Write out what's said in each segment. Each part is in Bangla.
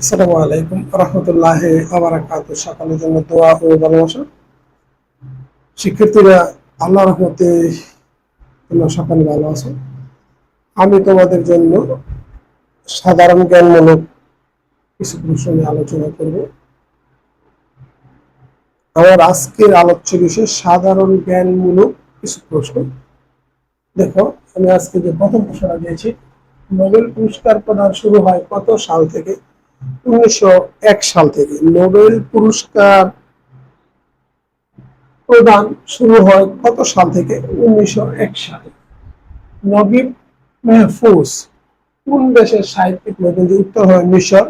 আসসালামু আলাইকুম রহমতুল্লাহ সকালের জন্য দোয়া ও ভালোবাসা। শিক্ষার্থীরা আল্লাহ রহমতে তোমরা সকালে ভালো আছো। আমি তোমাদের জন্য সাধারণ জ্ঞানমূলক কিছু প্রশ্ন নিয়ে আলোচনা করব। আমার আজকের আলোচ্য বিষয় সাধারণ জ্ঞানমূলক কিছু প্রশ্ন। দেখো, আমি আজকে যে প্রথম প্রশ্নটা দিয়েছি, নোবেল পুরস্কার প্রদান শুরু হয় কত সাল থেকে? উনিশশো এক সাল থেকে নোবেল পুরস্কার প্রদান শুরু হয় কত সাল থেকে? উনিশশো এক সালে। কোন দেশের সাহিত্যিক নোবেল উত্তর হয় মিশর?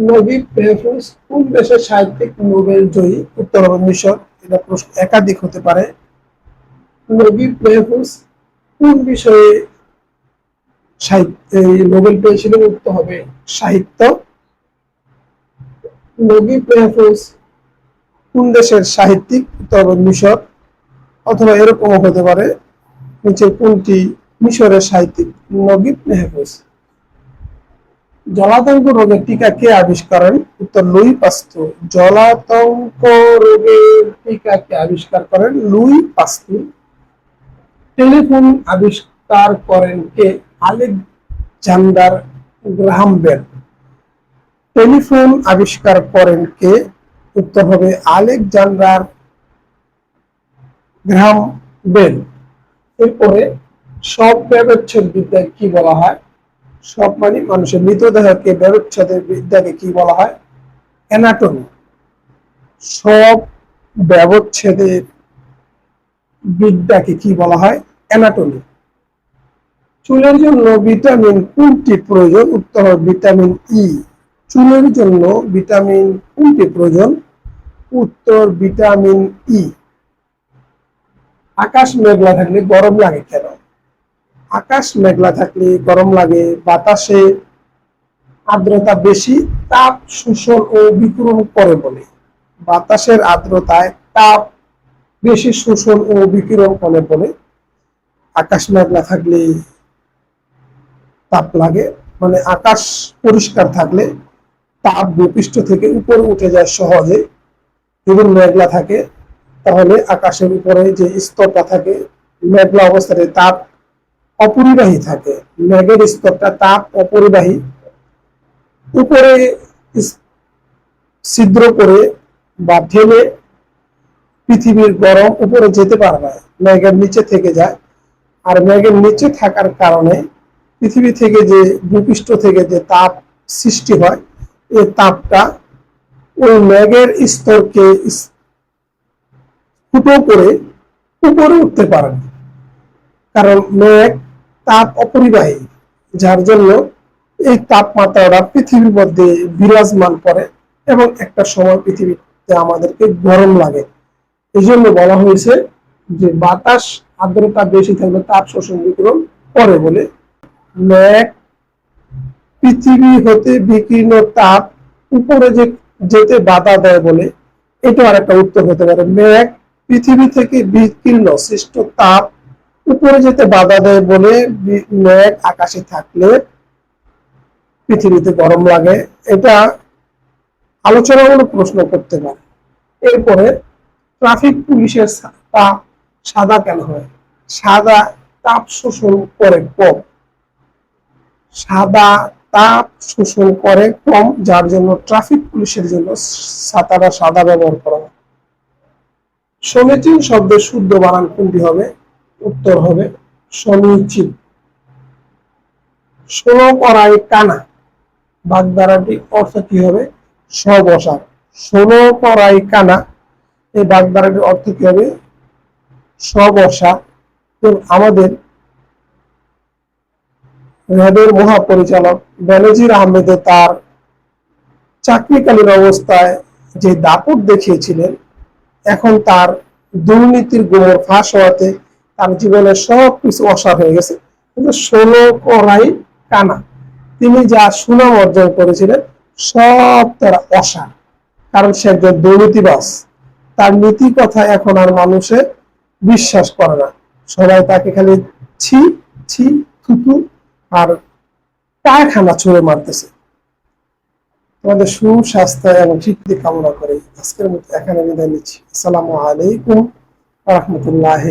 নগিব মেহফুজ কোন দেশের সাহিত্যিক নোবেল জয়ী? উত্তর হবে মিশর। এটা প্রশ্ন একাধিক হতে পারে। নগিব মেহফুজ কোন বিষয়ে সাহিত্য নোবেল পেয়েছিলেন উত্তর হবে সাহিত্য। নগিব মেহফুজ কোন দেশের সাহিত্যিক উত্তর মিশর, অথবা এরকমও হতে পারে নিচে কোনটি মিশরের সাহিত্যিক নগিব মেহফুজ জলাতঙ্ক রোগের টিকা কে আবিষ্কারেন? উত্তর, লুই পাস্তু। জলাতঙ্ক রোগের টিকা কে আবিষ্কার করেন? লুই পাস্তু। টেলিফোন আবিষ্কার করেন কে? আলেকজান্ডার গ্রাহাম বেল টেলিফোন আবিষ্কার করেন কে? উত্তর হবে আলেকজান্ডার গ্রাহাম বেল এরপরে সব ব্যবচ্ছেদ বিদ্যায় কি বলা হয়? সব মানে মানুষের মৃতদেহকে ব্যবচ্ছেদের বিদ্যাকে কি বলা হয়? অ্যানাটমি। সব ব্যবচ্ছেদের বিদ্যাকে কি বলা হয়? অ্যানাটমি। চুলের জন্য ভিটামিন কোনটি প্রয়োজন? উত্তর ভিটামিন ই। চুলের জন্য ভিটামিন কোনটি প্রয়োজন? উত্তর ভিটামিন ই। আকাশ মেঘলা থাকলে গরম লাগে কেন? আকাশ মেঘলা থাকলে গরম লাগে, বাতাসে আর্দ্রতা বেশি, তাপ শোষণ ও বিকিরণ করে বলে। বাতাসের আর্দ্রতায় তাপ বেশি শোষণ ও বিকিরণ করে বলে। আকাশ মেঘলা থাকলে তাপ লাগে মানে আকাশ পরিষ্কার থাকলে তাপ ভূপৃষ্ঠ থেকে উপরে উঠে যায় সহজে। যদি মেঘলা থাকে, তাহলে আকাশের উপরে যে স্তরটা থাকে, মেঘলা অবস্থায় তাপ অপরিবাহী থাকে। মেঘের স্তরটা তাপ অপরিবাহী। উপরে ছিদ্র করে বা ঢেলে পৃথিবীর গরম উপরে যেতে পারে না। মেঘের নিচে থেকে যায়। আর মেঘের নিচে থাকার কারণে পৃথিবী থেকে যে ভূপৃষ্ঠ থেকে যে তাপ সৃষ্টি হয় এই তাপটা ওই মেঘের স্তরকে ফুটো করে উপরে উঠতে পারে না। কারণ মেঘ তাপ অপরিবাহী, যার জন্য এই তাপমাত্রাটা পৃথিবীর মধ্যে বিরাজমান করে এবং একটা সময় পৃথিবীতে আমাদেরকে গরম লাগে। এই জন্য বলা হয়েছে যে বাতাস আর্দ্রতা বেশি থাকলে তাপ শোষণ বিকিরণ করে বলে মেঘ পৃথিবী হতে বিকীর্ণ তাপ উপরে যে যেতে বাধা দেয় বলে এটা আর একটা উত্তর হতে পারে। মেঘ পৃথিবী থেকে বিকীর্ণ সৃষ্ট তাপ উপরে যেতে বাধা দেয় বলে আকাশে থাকলে পৃথিবীতে গরম লাগে। এটা আলোচনামূলক প্রশ্ন করতে পারে। এরপরে ট্রাফিক পুলিশের সাদা কেন হয়? সাদা তাপ শোষণ করে কম সাদা তাপ শোষণ করে কম, যার জন্য ট্রাফিক পুলিশের জন্য সাতারা সাদা ব্যবহার করা হয়। সমীচীন শব্দের শুদ্ধ বানান কোনটি হবে? উত্তর হবে সমীচীন। ষোলো করাই কানা বাগদারাটি অর্থ কি হবে? সবসার। ষোলো করাই কানা এই বাগদারাটির অর্থ কি হবে? সবসা আমাদের র্যাবের মহাপরিচালক বেনজির আহমেদে তার চাকরিকালীন অবস্থায় যে দাপট দেখিয়েছিলেন, এখন তার দুর্নীতির গোমর ফাঁস হওয়াতে তার জীবনের সব কিছু অসার হয়ে গেছে। কিন্তু ষোলো করাই কানা, তিনি যা সুনাম অর্জন করেছিলেন, সব তার অসার কারণ সে একজন দুর্নীতিবাস তার নীতি কথা এখন আর মানুষে বিশ্বাস করে না। সবাই তাকে খালি ছি ছি, থুতু আর পায়খানা ছুঁড়ে মারতেছে? তোমাদের সুস্বাস্থ্য এবং স্বীকৃতি কামনা করে আজকের মতো এখানে বিদায় নিচ্ছি। আসসালামু আলাইকুম রহমতুল্লাহ